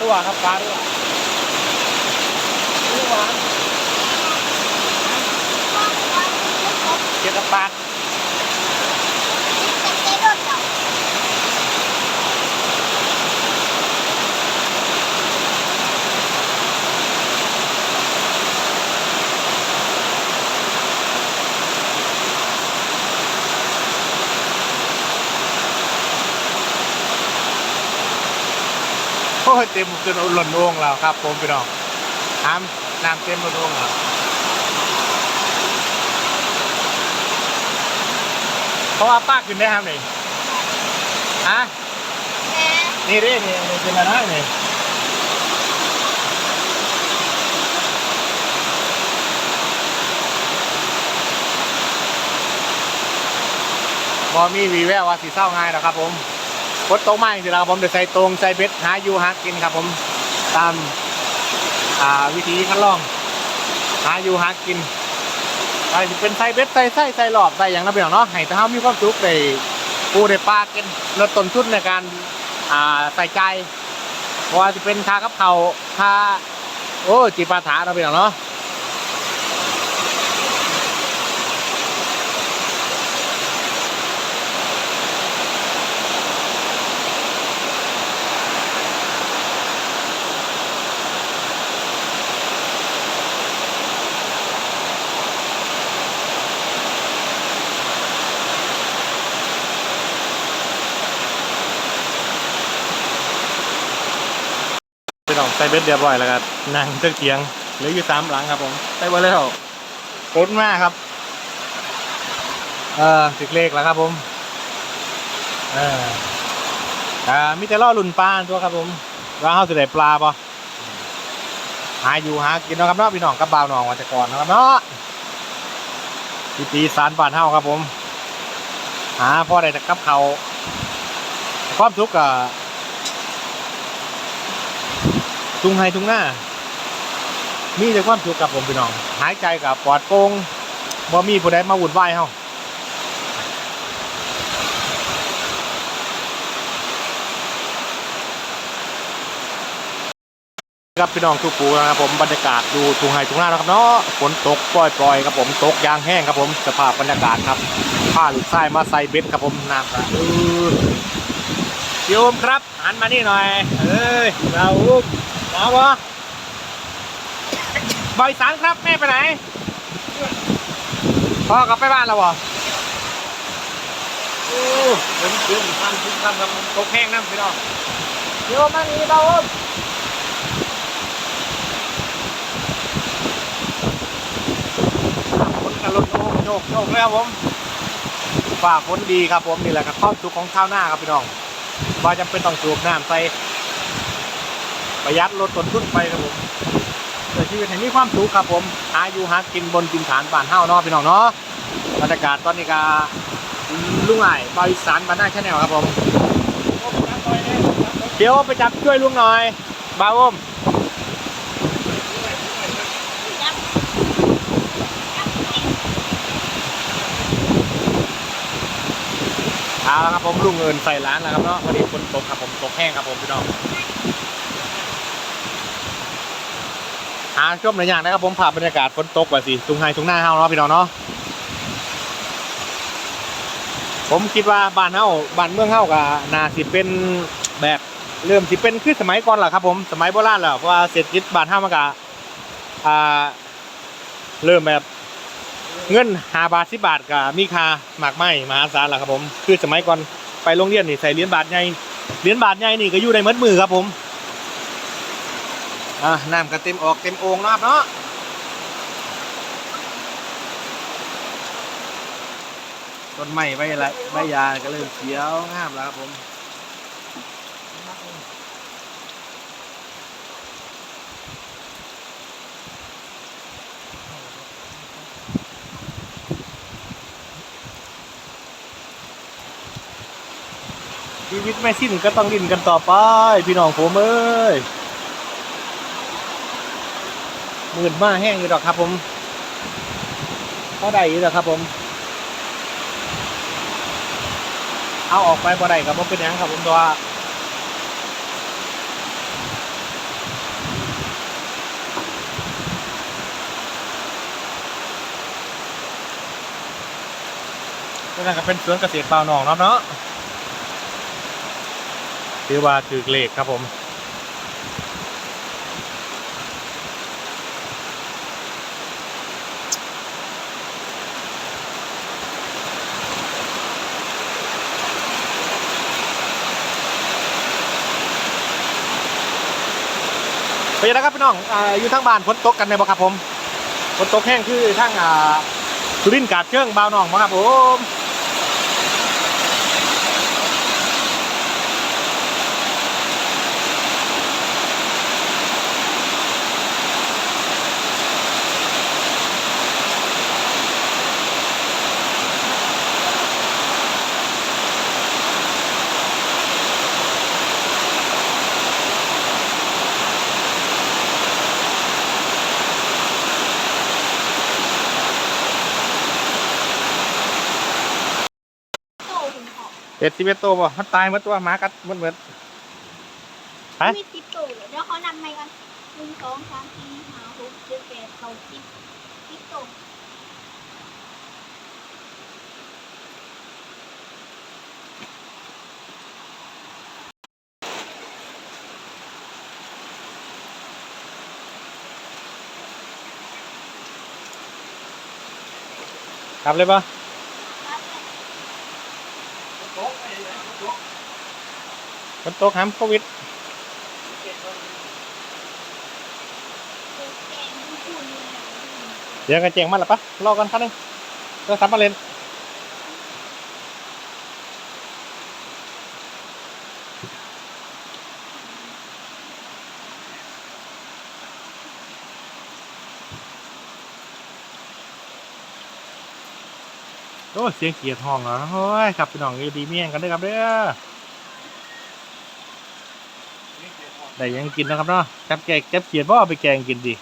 รั่วครับฟ้ารั่วรั่วเกี่ยวกับปลาโอ้ย เต็มจนหล่นโอ่งแล้วครับ ผมพี่น้องน้ำน้ำเต็มหล่นโอ่งแล้วเพราะว่าป้าขึ้นได้ครับนี่ฮะนี่ดินี่นี่เป็นอะไรนี่บอมีวีแววว่าสีเศร้าง่ายหรอครับผม กดโต๊ะไม้สิล้วครับผมเดี๋ยวใส่ตรงใส่เบ็ดหาอยู่หากินครับผมตามอ่าวิธีขั้นลอง หาอยู่หากินใส่เป็นใส่เบ็ดใส่ไส้ใส่หลอบใส่อย่างนั้นเป็นอย่างเนาะให้แต่เฮามีความสุขได้ปูได้ปลากินลดต้นทุนในการอ่าใส่ใจเพราะว่าจะเป็นคากับเขาคาโอ้จีปาถาเราเป็นองเนาะ ใส่เบ็ดเรียบร้อยแล้วครับนั่งเตือเกียงเหลืออยู่สามหลังครับผมใส่ไว้แล้วต้นมากครับ เออติดเลขแล้วครับผมเอออ่ามีแต่ล่อลุ่นปลาตัวครับผมว่าเขาจะได้ปลาปะหาอยู่หากินเนาะครับเนาะพี่น้องกับบ่าวหนองวันแต่ก่อนเนาะครับเนาะวิตีสารบ้านเฮาครับผม หาพ่อได้แต่กับเขาวความทุกข์กับ ทุ่งไฮทุ่งหน้า มีแต่ความสุขกับผมพี่น้อง หายใจกับปลอดโปร่งบ่มีผู้ใดมาวุ่นวายเฮาครับพี่น้องทุกปูนะครับผมบรรยากาศดูทุ่งไฮทุ่งหน้านะครับเนาะฝนตกปล่อยๆครับผมตกยางแห้งครับผมสภาพบรรยากาศครับผ้าหลุดทรายมาใส่เบ็ดครับผมน้ำครับโยมครับหันมานี่หน่อยเอ้ยเรา อุ้มมาวะบอยสารครับแม่ไปไหน พ่อกลับไปบ้านแล้ววะโอ้ผมเชื่อมทำทุกทำครับตกแห้งน้ำพี่น้องเดี๋ยวมานี่เราคนกันรถโชกโชกโชกเลยครับผมฝ่าฝนดีครับผมนี่แหละครับข้อสุขของชาวนาครับพี่น้องว่าจำเป็นต้องสูบน้ำใส่ ประหยัดลดต้นทุนไปครับผมเกิดชีวิตให้มีความสุขครับผมหาอยู่หากินบนดินฐานบ้านเฮาเนาะพี่น้องเนาะบรรยากาศตอนนี้ก็ลุงไอ้บริสารบ้านหน้าแชนแนลครับผมเดี๋ยวไปจับช่วยลุงหน่อยบ่าวอมเอาละครับผมลุงเอินใส่ร้านแล้วครับเนาะพอดีฝนตกครับผมตกแห้งครับผมพี่น้อง หาชมหลายอย่างนะครับผมภาพบรรยากาศฝนตกว่าสิทุ่งไฮทุ่งหน้าเฮาเนาะพี่น้องเนาะผมคิดว่าบ้านเฮาบ้านเมืองเฮากับนาสิเป็นแบบเริ่มสิเป็นคือสมัยก่อนแหละครับผมสมัยโบราณแล้วเพราะว่าเศรษฐกิจบ้านเฮามันก็อ่าเริ่มแบบเงินหาบาทสิบาทกับมีค่ามากไม่มหาศาลแหละครับผมคือสมัยก่อนไปโรงเรียนนี่ใส่เหรียญบาทใหญ่เหรียญบาทใหญ่นี่ก็อยู่ในมัดมือครับผม อะน้ำก็เต็มออกเต็มโอ่งนะครับเนาะต้นไม้ใบละใบยาก็เริ่มเขียวงามแล้วครับผมชีวิตไม่สิ้นก็ต้องดิ้นกันต่อไป พี่น้องผมเอ้ย หมื่นมาแห้งอยู่หรอกครับ ผมเพราะใดอยู่หรอครับ ผม เอาออกไปเบ่ได้ครับผมเป็นยังครับ ผมตัวนั่าจะเป็นสวนเกษตรเปล่าหนองเนาะเนาะหรือว่าถือเหล็กครับผม ไปแล้วครับพี่น้องอ่าอยู่ทางบ้านฝนตกกันในบ่ครับผมฝนตกแห้งคือทางอ่าสุรินทร์กาดเชิงบ่าวน้องบ่ครับผม เป็ดสิบเอ็ดตัวบ่มันตายหมดตัวหมากัดหมดหมด ฮะ มีสิบตัวเดี๋ยวเขานำไปกันหนึ่งสองสามสี่ห้าหกเจ็ดแปดเก้าสิบสิบตัวกลับเลยป่ะ ครับ ฝ นตกห้ามโควิดเดี๋ยวกันเจียงมันหรอปะรอกันคันหนึงเพื่อซับมาเล่นโอ้เสียงเกียร์ห้องเหรอโอ้ยครับพี่น้องอยู่ดีเมี่ยงกันด้อครับเด้อ ได้ยังกินนะครับเนาะจับแกงจับเขียดบ่เอาไปแกงกินดี